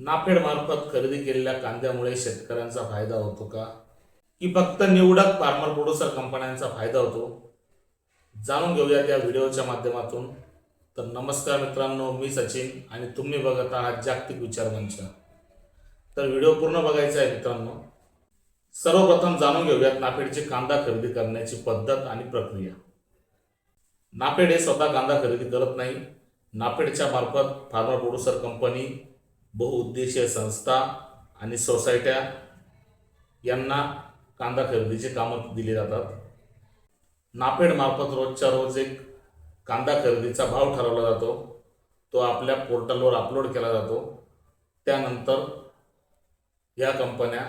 नाफेड मार्फत खरेदी केलेल्या कांद्यामुळे शेतकऱ्यांचा फायदा होतो का? की फक्त निवडक फार्मर प्रोड्युसर कंपन्यांचा फायदा होतो? जाणून घेऊयात या व्हिडिओच्या माध्यमातून. तर नमस्कार मित्रांनो मी सचिन आणि तुम्ही बघत आहात जागतिक विचार मंच. तर व्हिडिओ पूर्ण बघायचा आहे मित्रांनो. सर्वप्रथम जाणून घेऊयात नाफेडची कांदा खरेदी करण्याची पद्धत आणि प्रक्रिया. नाफेड हे स्वतः कांदा खरेदी करत नाही. नाफेडच्या मार्फत फार्मर प्रोड्युसर कंपनी बहुउद्देशीय संस्था आणि सोसायट्या यांना कांदा खरेदीचे कामं दिली जातात. नाफेड मार्फत रोजच्या रोज एक कांदा खरेदीचा भाव ठरवला जातो. तो आपल्या पोर्टलवर अपलोड केला जातो. त्यानंतर या कंपन्या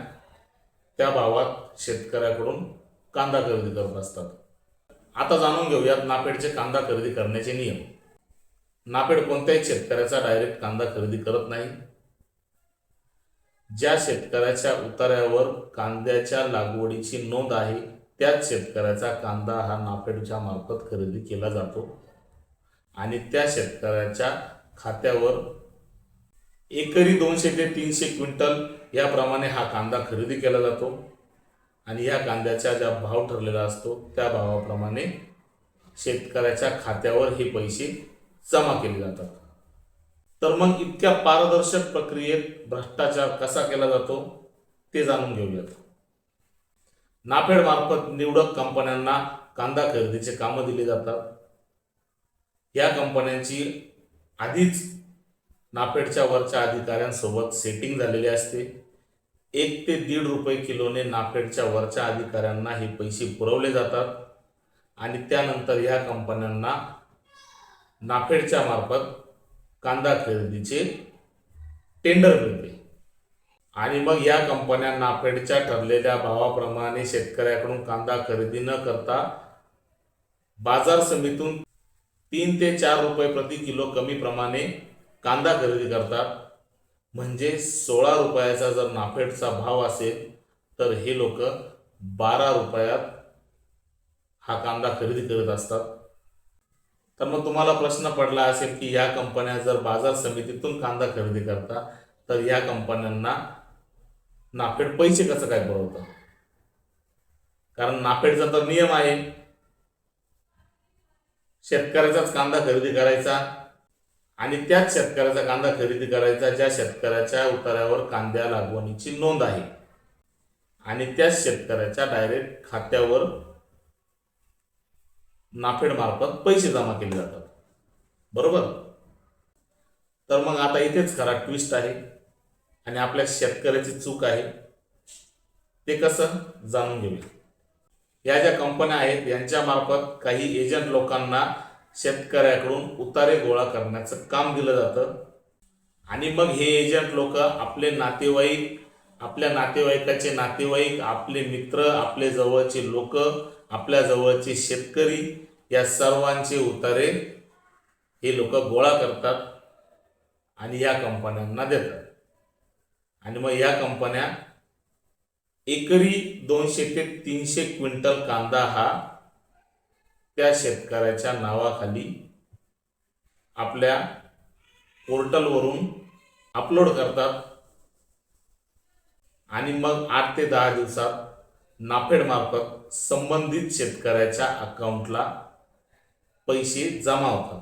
त्या भावात शेतकऱ्याकडून कांदा खरेदी करत असतात. आता जाणून घेऊयात नाफेडचे कांदा खरेदी करण्याचे नियम. नाफेड कोणत्याही शेतकऱ्याचा डायरेक्ट कांदा खरेदी करत नाही. ज्या शेतकऱ्याच्या उतार्यावर कांद्याच्या लागवडीची नोंद आहे त्याच शेतकऱ्याचा कांदा हा नाफेडच्या मार्फत खरेदी केला जातो. आणि त्या शेतकऱ्याच्या खात्यावर एकरी दोनशे ते तीनशे क्विंटल याप्रमाणे हा कांदा खरेदी केला जातो. आणि या कांद्याचा ज्या भाव ठरलेला असतो त्या भावाप्रमाणे शेतकऱ्याच्या खात्यावर हे पैसे जमा केले जातात. तर मग इतक्या पारदर्शक प्रक्रियेत भ्रष्टाचार कसा केला जातो ते जाणून घेऊयात. नाफेड मार्फत निवडक कंपन्यांना कांदा खरेदीचे कामं दिली जातात. या कंपन्यांची आधीच नाफेडच्या वरच्या अधिकाऱ्यांसोबत सेटिंग झालेली असते. एक ते दीड रुपये किलोने नाफेडच्या वरच्या अधिकाऱ्यांना हे पैसे पुरवले जातात आणि त्यानंतर या कंपन्यांना नाफेडच्या मार्फत कांदा खरेदीचे टेंडर मिळते आणि मग या कंपन्या नाफेडच्या ठरलेल्या भावाप्रमाणे शेतकऱ्याकडून कांदा खरेदी न करता बाजार समितीतून तीन ते चार रुपये प्रति किलो कमी प्रमाणे कांदा खरेदी करतात. म्हणजे सोळा रुपयाचा जर नाफेडचा भाव असेल तर हे लोक बारा रुपयात हा कांदा खरेदी करत असतात. तर मग तुम्हाला प्रश्न पडला असेल की या कंपन्या जर बाजार समितीतून कांदा खरेदी करतात तर या कंपन्यांना नाफेड पैसे कसं काय पुरवतं? कारण नाफेडचा तर नियम आहे. शेतकऱ्याचाच कांदा खरेदी करायचा आणि त्याच शेतकऱ्याचा कांदा खरेदी करायचा ज्या शेतकऱ्याच्या उतार्यावर कांद्या लागवणीची नोंद आहे. आणि त्याच शेतकऱ्याच्या डायरेक्ट खात्यावर नाफेडमार्फत पैसे जमा केले जातात. बरोबर? तर मग आता इथेच खरा ट्विस्ट आहे. आणि आपल्या शेतकऱ्याची चूक आहे. ते कसं? जाणून घेऊया. या ज्या कंपन्या आहेत यांच्यामार्फत काही एजंट लोकांना शेतकऱ्याकडून उतारे गोळा करण्याचं काम दिलं जातं. आणि मग हे एजंट लोक आपले नातेवाईक आपल्या नातेवाईकाचे नातेवाईक आपले मित्र आपले जवळचे लोक आपल्या जवळचे शेतकरी या सर्वांचे उतारे हे लोक गोळा करतात आणि या कंपन्यांना देतात. आणि मग या कंपन्या एकरी दोनशे ते तीनशे क्विंटल कांदा हा त्या शेतकऱ्याच्या नावाखाली आपल्या पोर्टलवरून अपलोड करतात. आणि मग आठ ते दहा दिवसात नाफेडमार्फत संबंधित शेतकऱ्याच्या अकाउंटला पैसे जमा होतात.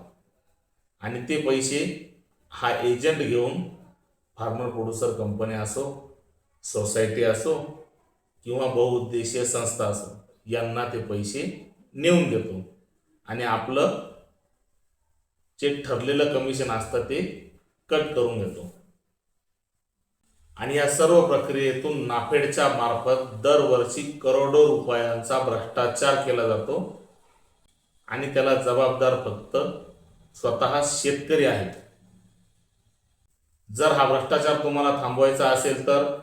आणि ते पैसे हा एजंट घेऊन फार्मर प्रोड्युसर कंपनी असो सोसायटी असो किंवा बहुउद्देशीय संस्था असो यांना ते पैसे नेऊन देतो. आणि आपलं जे ठरलेलं कमिशन असतं ते कट करून घेतो. आणि या सर्व प्रक्रियेतून नाफेडच्या मार्फत दरवर्षी करोडो रुपयांचा भ्रष्टाचार केला जातो. आणि त्याला जबाबदार फक्त स्वतः शेतकरी आहेत. जर हा भ्रष्टाचार तुम्हाला थांबवायचा असेल तर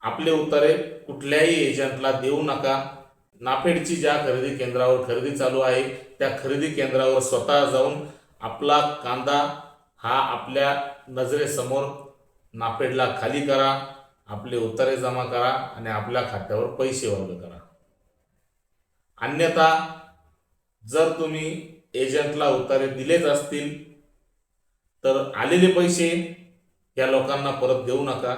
आपले उतारे कुठल्याही एजंटला देऊ नका. नाफेडची ज्या खरेदी केंद्रावर खरेदी चालू आहे त्या खरेदी केंद्रावर स्वतः जाऊन आपला कांदा हा आपल्या नजरेसमोर नापेडला खाली करा आपले उतारे जमा करा आणि आपल्या खात्यावर पैसे वर्ग करा. अन्यथा जर तुम्ही एजंटला उतारे दिलेच असतील तर आलेले पैसे या लोकांना परत देऊ नका.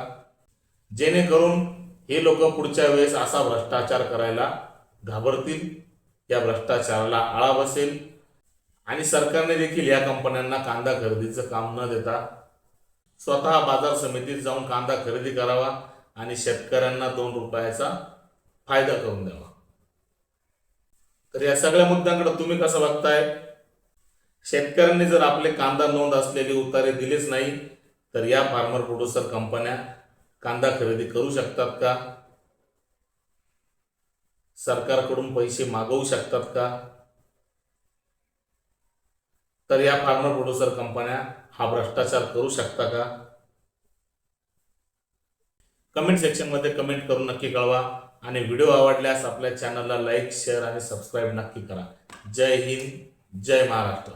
जेणेकरून हे लोक पुढच्या वेळेस असा भ्रष्टाचार करायला घाबरतील या भ्रष्टाचाराला आळा बसेल आणि सरकारने देखील या कंपन्यांना कांदा खरेदीचं काम न देता स्वतः बाजार समितीत जाऊन कांदा खरेदी करावा आणि शेतकऱ्यांना दोन रुपयाचा फायदा करून द्यावा. तर या सगळ्या मुद्द्यांकडे तुम्ही कसं बघताय? शेतकऱ्यांनी जर आपले कांदा नोंद असलेली उतारे दिलेच नाही तर या फार्मर प्रोड्युसर कंपन्या कांदा खरेदी करू शकतात का? सरकारकडून पैसे मागवू शकतात का? तर या फार्मर प्रोड्युसर कंपन्या हा भ्रष्टाचार करू शकता का? कमेंट सेक्शनमध्ये कमेंट करून नक्की कळवा आणि व्हिडिओ आवडल्यास आपल्या चॅनलला लाईक शेअर आणि सबस्क्राईब नक्की करा. जय हिंद जय महाराष्ट्र.